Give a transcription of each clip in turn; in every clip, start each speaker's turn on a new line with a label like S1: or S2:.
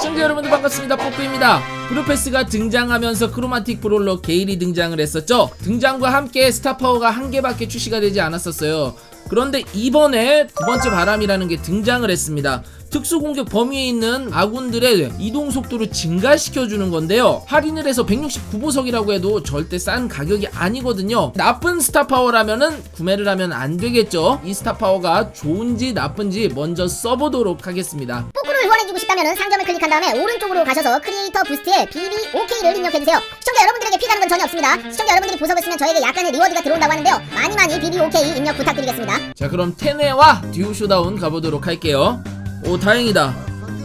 S1: 시청자 여러분들 반갑습니다. 뽀꾸입니다. 브루페스가 등장하면서 크로마틱 브롤러 게일이 등장을 했었죠. 등장과 함께 스타파워가 한 개밖에 출시가 되지 않았었어요. 그런데 이번에 두 번째 바람이라는 게 등장을 했습니다. 특수공격 범위에 있는 아군들의 이동 속도를 증가시켜주는 건데요. 할인을 해서 169보석이라고 해도 절대 싼 가격이 아니거든요. 나쁜 스타파워라면은 구매를 하면 안 되겠죠. 이 스타파워가 좋은지 나쁜지 먼저 써보도록 하겠습니다
S2: 후원해주고 싶다면 상점을 클릭한 다음에 오른쪽으로 가셔서 크리에이터 부스트에 BBOK를 입력해주세요. 시청자 여러분들에게 피가는 건 전혀 없습니다. 시청자 여러분들이 보석을 쓰면 저에게 약간의 리워드가 들어온다고 하는데요. 많이 많이 BBOK 입력 부탁드리겠습니다.
S1: 자 그럼 테네와 듀오 쇼다운 가보도록 할게요 오 다행이다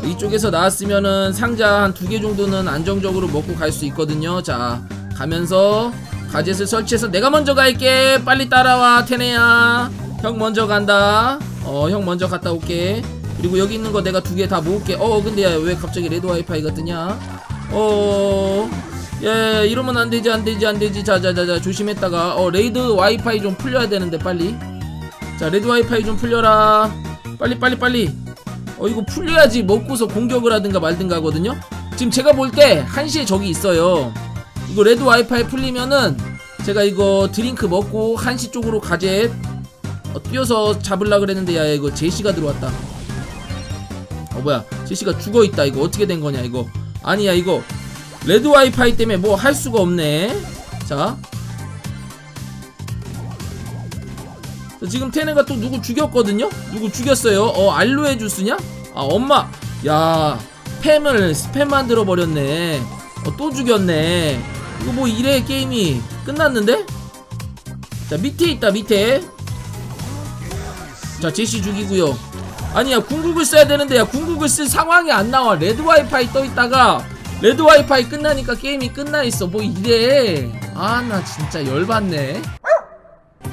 S1: 이쪽에서 나왔으면은 상자 한 두 개 정도는 안정적으로 먹고 갈 수 있거든요 자 가면서 가젯을 설치해서 내가 먼저 갈게 빨리 따라와 테네야 형 먼저 간다 어 형 먼저 갔다 올게 그리고 여기 있는 거 내가 두 개 다 모을게. 어 근데 야, 왜 갑자기 레드 와이파이가 뜨냐? 어 야, 이러면 안 되지 안 되지 안 되지. 자 자 자 자 조심했다가. 어 레이드 와이파이 좀 풀려야 되는데 빨리. 자 레드 와이파이 좀 풀려라. 빨리 빨리 빨리. 어 이거 풀려야지 먹고서 공격을 하든가 말든가 하거든요? 지금 제가 볼때 한시에 적이 있어요. 이거 레드 와이파이 풀리면은 제가 이거 드링크 먹고 한시 쪽으로 가젯. 어, 뛰어서 잡으려 그랬는데 야 이거 제시가 들어왔다 어 뭐야. 제시가 죽어있다. 이거 어떻게 된 거냐 이거. 아니야 이거. 레드 와이파이 때문에 뭐 할 수가 없네. 자. 자, 지금 테네가 또 누구 죽였거든요? 누구 죽였어요? 어 알로에 주스냐? 아 엄마. 야 팸을 스팸 만들어 버렸네. 어, 또 죽였네. 이거 뭐 이래 게임이. 끝났는데? 자 밑에 있다 밑에. 자 제시 죽이고요 아니야 궁극을 써야 되는데 야 궁극을 쓸 상황이 안 나와. 레드 와이파이 떠 있다가 레드 와이파이 끝나니까 게임이 끝나 있어. 뭐 이래. 아 나 진짜 열받네.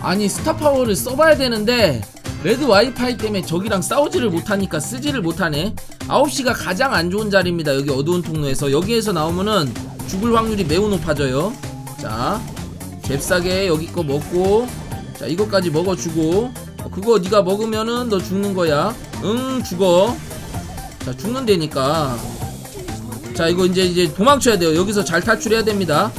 S1: 아니 스타파워를 써봐야 되는데 레드 와이파이 때문에 적이랑 싸우지를 못하니까 쓰지를 못하네. 9시가 가장 안 좋은 자리입니다. 여기 어두운 통로에서. 여기에서 나오면은 죽을 확률이 매우 높아져요. 자 잽싸게 여기 거 먹고 자 이것까지 먹어주고. 어, 그거 네가 먹으면은 너 죽는 거야. 응 죽어. 자 죽는다니까. 자 이거 이제 이제 도망쳐야 돼요. 여기서 잘 탈출해야 됩니다.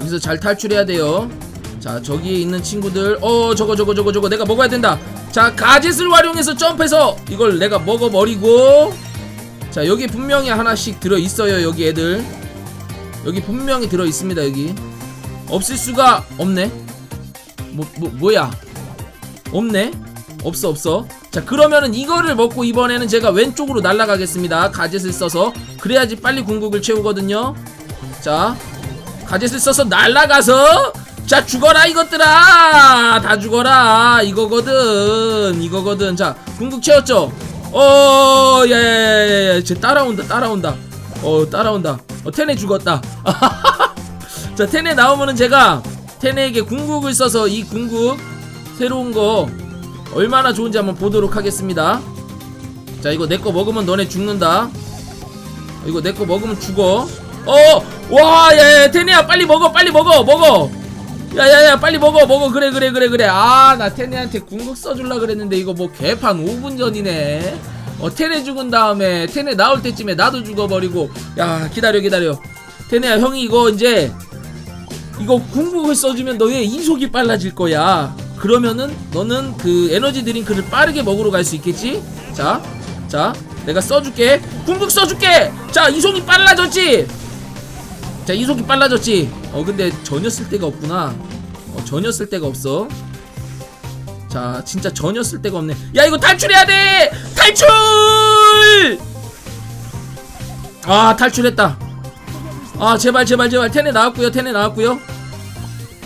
S1: 여기서 잘 탈출해야 돼요. 자 저기에 있는 친구들. 어 저거 저거 저거 저거. 내가 먹어야 된다. 자 가젯을 활용해서 점프해서 이걸 내가 먹어버리고. 자 여기 분명히 하나씩 들어있어요 여기 애들. 여기 분명히 들어있습니다 여기. 없을 수가 없네. 뭐, 뭐 뭐야 없네? 없어 없어. 자 그러면은 이거를 먹고 이번에는 제가 왼쪽으로 날아가겠습니다. 가젯을 써서. 그래야지 빨리 궁극을 채우거든요. 자 가젯을 써서 날아가서. 자 죽어라 이것들아! 다 죽어라. 이거거든 이거거든. 자 궁극 채웠죠? 어 예예예 따라온다 따라온다. 어 따라온다. 어 테네 죽었다. 자 테네 나오면은 제가 테네에게 궁극을 써서 이 궁극 새로운 거 얼마나 좋은지 한번 보도록 하겠습니다. 자 이거 내 거 먹으면 너네 죽는다. 어, 이거 내 거 먹으면 죽어. 어 와야 테네야 빨리 먹어 빨리 먹어 먹어. 야야야 빨리 먹어 먹어. 그래 그래 그래 그래. 아 나 테네한테 궁극 써줄라 그랬는데 이거 뭐 개판 5분 전이네. 어 테네 죽은 다음에 테네 나올 때쯤에 나도 죽어버리고. 야 기다려 기다려. 테네야 형이 이거 이제 이거 궁극을 써주면 너의 이속이 빨라질 거야 그러면은 너는 그 에너지 드링크를 빠르게 먹으러 갈 수 있겠지? 자 자 내가 써줄게. 궁극 써줄게! 자 이속이 빨라졌지? 자 이속이 빨라졌지? 어 근데 전혀 쓸 데가 없구나. 어 전혀 쓸 데가 없어. 자 진짜 전혀 쓸 데가 없네. 야 이거 탈출해야 돼! 탈출! 아 탈출했다. 아 제발 제발 제발. 테네 나왔고요 테네 나왔고요.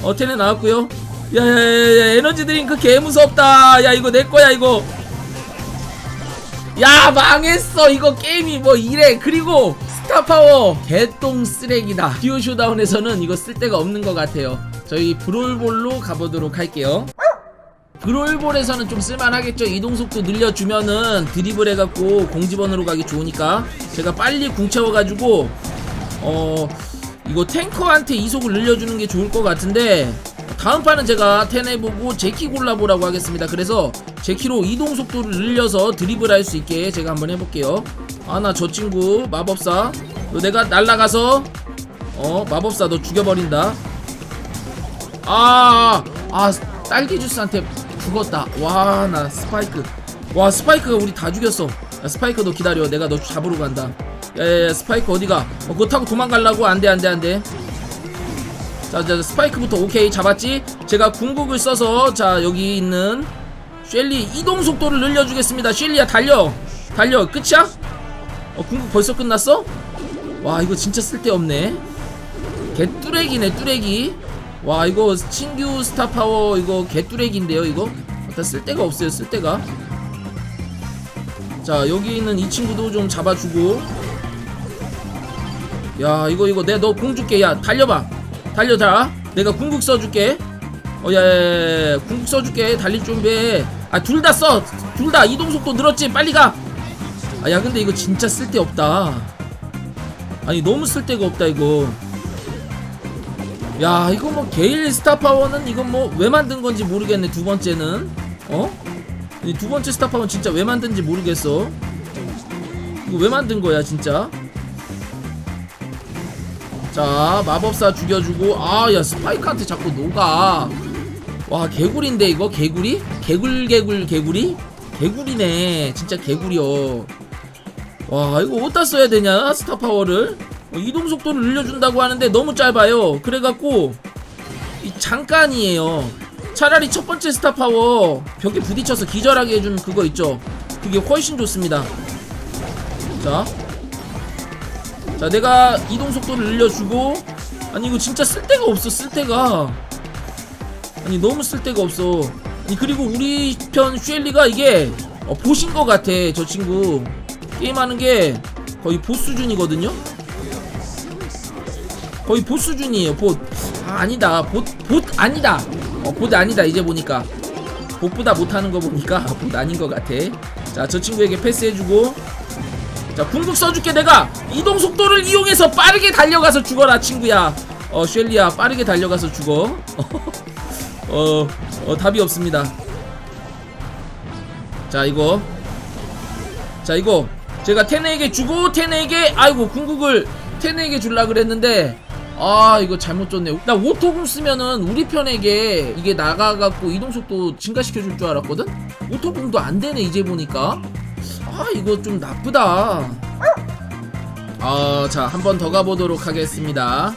S1: 어 테네 나왔고요 야야야야 에너지 드링크 개 무섭다. 야 이거 내 거야 이거. 야 망했어. 이거 게임이 뭐 이래. 그리고 스타파워. 개똥 쓰레기다. 듀오 쇼다운에서는 이거 쓸 데가 없는 것 같아요. 저희 브롤볼로 가보도록 할게요. 브롤볼에서는 좀 쓸만하겠죠. 이동속도 늘려주면은 드리블 해갖고 공지번으로 가기 좋으니까. 제가 빨리 궁 채워가지고 어 이거 탱커한테 이속을 늘려주는 게 좋을 것 같은데 다음 판은 제가 텐해보고 제키 골라보라고 하겠습니다. 그래서 제키로 이동 속도를 늘려서 드리블 할 수 있게 제가 한번 해볼게요. 아 나 저 친구 마법사. 너 내가 날라가서 어 마법사 너 죽여버린다. 아, 아 딸기 주스한테 죽었다. 와 나 스파이크. 와 스파이크가 우리 다 죽였어. 야, 스파이크 너 기다려. 내가 너 잡으러 간다. 야야야 스파이크 어디가? 어, 그거 타고 도망가려고? 안돼 안돼 안돼 자, 자 스파이크부터 오케이 잡았지? 제가 궁극을 써서 자 여기 있는 쉘리 이동 속도를 늘려주겠습니다. 쉘리야 달려. 달려. 끝이야? 어 궁극 벌써 끝났어? 와 이거 진짜 쓸데없네. 개뚜레기네 뚜레기. 와 이거 신규 스타파워 이거 개뚜레기인데요 이거? 다 쓸데가 없어요 쓸데가. 자 여기 있는 이 친구도 좀 잡아주고. 야 이거 이거. 내가 너공 줄게. 야 달려봐 달려자 내가 궁극 써줄게. 어야야야 궁극 써줄게. 달릴 준비해. 아 둘 다 써. 둘 다 이동속도 늘었지. 빨리 가. 아 야 근데 이거 진짜 쓸데없다. 아니 너무 쓸데가 없다 이거. 야 이거 뭐 게일 스타파워는 이건 뭐 왜 만든 건지 모르겠네 두 번째는. 어? 이 두 번째 스타파워는 진짜 왜 만든지 모르겠어. 이거 왜 만든 거야 진짜 자 마법사 죽여주고 아 야 스파이크한테 자꾸 녹아. 와 개구리인데 이거? 개구리? 개굴 개굴 개구리? 개구리네. 진짜 개구리여 와 이거 어디다 써야 되냐 스타파워를? 어, 이동 속도를 늘려준다고 하는데 너무 짧아요. 그래갖고 이 잠깐이에요. 차라리 첫 번째 스타파워 벽에 부딪혀서 기절하게 해준 그거 있죠? 그게 훨씬 좋습니다. 자 자 내가 이동 속도를 늘려주고 아니 이거 진짜 쓸데가 없어 쓸데가. 아니 너무 쓸데가 없어. 아니 그리고 우리 편 슈엘리가 이게 어, 보신 것 같아 저 친구. 게임하는 게 거의 보스 수준이거든요? 거의 보스 수준이에요 봇 아, 아니다. 봇, 봇 아니다. 어, 봇 아니다 이제 보니까. 봇보다 못하는 거 보니까 봇 아닌 것 같아. 자 저 친구에게 패스해주고 자 궁극 써줄게 내가. 이동 속도를 이용해서 빠르게 달려가서 죽어라 친구야. 어 쉘리야 빠르게 달려가서 죽어. 어, 어 답이 없습니다. 자 이거. 자 이거. 제가 테네에게 주고 테네에게 아이고 궁극을 테네에게 줄라 그랬는데 아 이거 잘못 줬네. 나 오토궁 쓰면은 우리 편에게 이게 나가갖고 이동속도 증가시켜 줄 줄 알았거든? 오토궁도 안 되네 이제 보니까 아 이거 좀 나쁘다. 아자 한 번 더 가보도록 하겠습니다.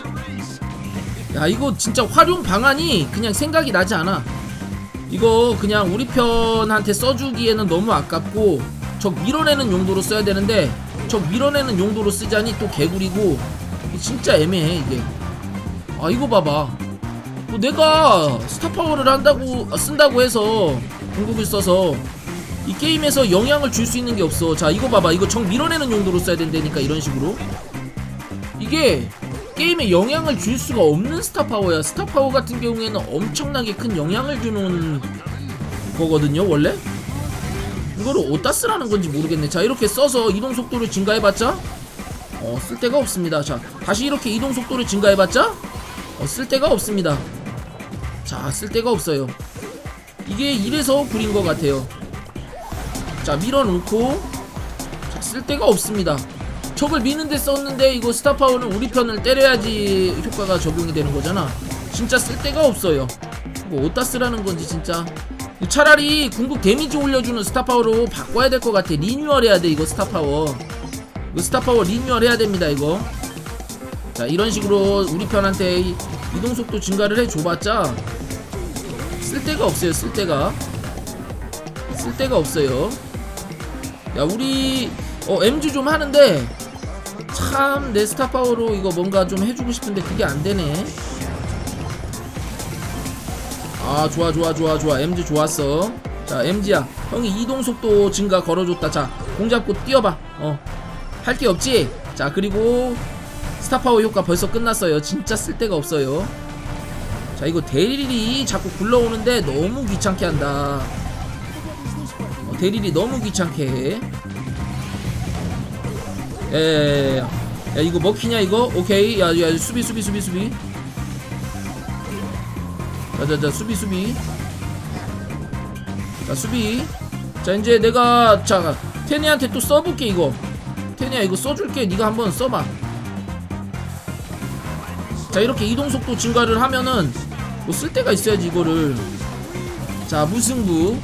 S1: 야 이거 진짜 활용 방안이 그냥 생각이 나지 않아. 이거 그냥 우리 편한테 써주기에는 너무 아깝고 적 밀어내는 용도로 써야 되는데 적 밀어내는 용도로 쓰자니 또 개구리고 진짜 애매해 이게. 아 이거 봐봐. 뭐 내가 스타파워를 한다고 아, 쓴다고 해서 궁극을 써서 이 게임에서 영향을 줄 수 있는 게 없어. 자 이거 봐봐. 이거 적 밀어내는 용도로 써야 된다니까 이런 식으로. 이게 게임에 영향을 줄 수가 없는 스타파워야. 스타파워 같은 경우에는 엄청나게 큰 영향을 주는 거거든요 원래. 이거를 어디다 쓰라는 건지 모르겠네. 자 이렇게 써서 이동 속도를 증가해봤자? 어 쓸데가 없습니다. 자 다시 이렇게 이동 속도를 증가해봤자? 어 쓸데가 없습니다. 자 쓸데가 없어요. 이게 이래서 구린 것 같아요 자 밀어놓고. 자 쓸데가 없습니다. 적을 미는데 썼는데 이거 스타파워는 우리 편을 때려야지 효과가 적용이 되는 거잖아. 진짜 쓸데가 없어요. 뭐 어디다 쓰라는 건지 진짜. 차라리 궁극 데미지 올려주는 스타파워로 바꿔야 될 것 같아. 리뉴얼 해야 돼 이거 스타파워. 이거 스타파워 리뉴얼 해야 됩니다 이거. 자 이런 식으로 우리 편한테 이- 이동속도 증가를 해줘봤자 쓸데가 없어요 쓸데가. 쓸데가 없어요 야 우리 어 MG 좀 하는데 참 내 스타파워로 이거 뭔가 좀 해주고 싶은데 그게 안되네. 아 좋아 좋아 좋아 좋아. MG 좋았어. 자 MG야. 형이 이동속도 증가 걸어줬다. 자 공 잡고 뛰어봐. 어 할 게 없지? 자 그리고 스타파워 효과 벌써 끝났어요. 진짜 쓸데가 없어요. 자 이거 대릴이 자꾸 굴러오는데 너무 귀찮게 한다. 어, 대릴이 너무 귀찮게. 해 예, 야, 야 이거 먹히냐 이거? 오케이. 야, 야 수비 수비 수비 수비. 자자자 수비 수비. 자 수비. 자 이제 내가 자 테니한테 또 써볼게 이거. 테니 세니야 이거 써줄게. 네가 한번 써봐. 자 이렇게 이동속도 증가를 하면은 뭐 쓸데가 있어야지 이거를. 자 무승부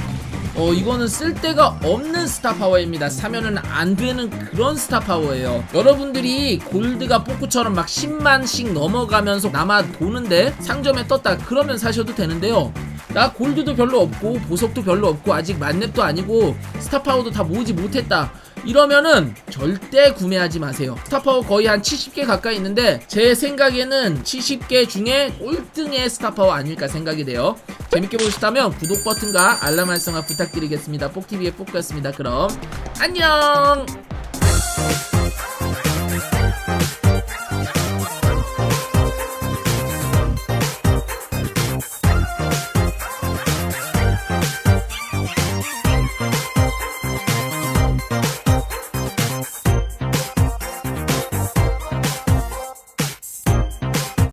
S1: 어 이거는 쓸데가 없는 스타 파워입니다. 사면은 안 되는 그런 스타 파워예요. 여러분들이 골드가 포크처럼 막 10만씩 넘어가면서 남아 도는데 상점에 떴다 그러면 사셔도 되는데요 나 골드도 별로 없고 보석도 별로 없고 아직 만렙도 아니고 스타파워도 다 모으지 못했다 이러면은 절대 구매하지 마세요. 스타파워 거의 한 70개 가까이 있는데 제 생각에는 70개 중에 꼴등의 스타파워 아닐까 생각이 돼요. 재밌게 보셨다면 구독 버튼과 알람 활성화 부탁드리겠습니다. 뽑TV의 뽑기였습니다. 그럼 안녕!